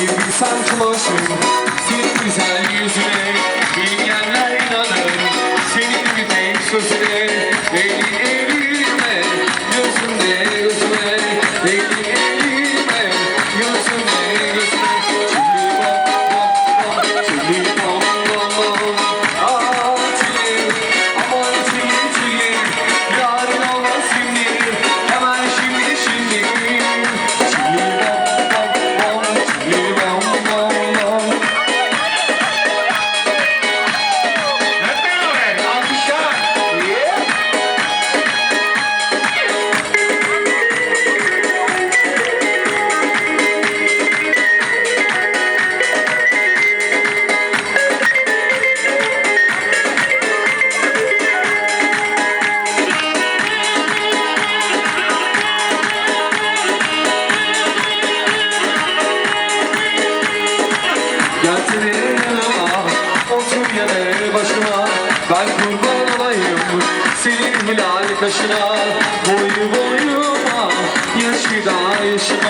bir sarkmışım Senin güzel yüzüne. Bilmeyenler inanır Senin güneş sözüne. kaşına Boyu boyuma Yaşı da yaşı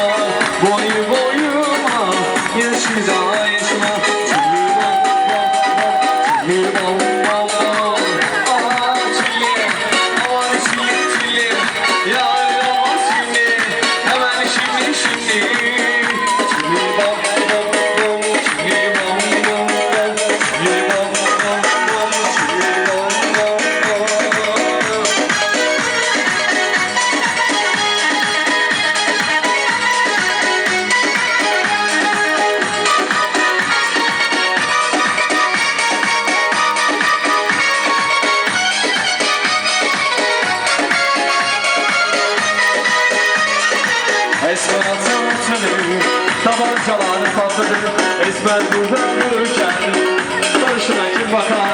sevgi Saban çalan patladı Esmer burada yürürken. Sarışına kim bakar